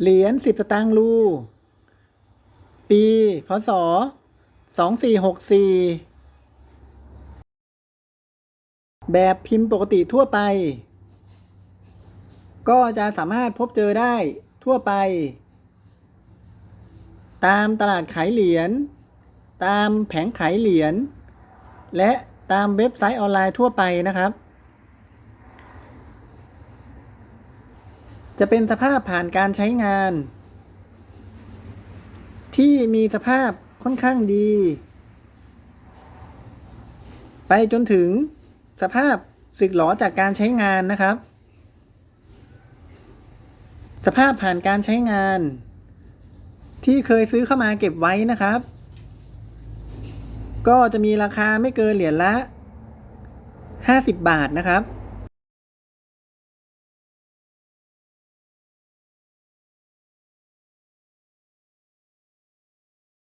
เหรียญสิบสตางค์รู ปีพศสองสี่หกสี่แบบพิมพ์ปกติทั่วไป ก็จะสามารถพบเจอได้ทั่วไป ตามตลาดขายเหรียญ ตามแผงขายเหรียญ และตามเว็บไซต์ออนไลน์ทั่วไปนะครับ จะเป็นสภาพผ่านการใช้งาน ที่มีสภาพค่อนข้างดี ไปจนถึงสภาพสึกหรอจากการใช้งานนะครับ สภาพผ่านการใช้งาน ที่เคยซื้อเข้ามาเก็บไว้นะครับ ก็จะมีราคาไม่เกินเหรียญละ 50 บาทนะครับ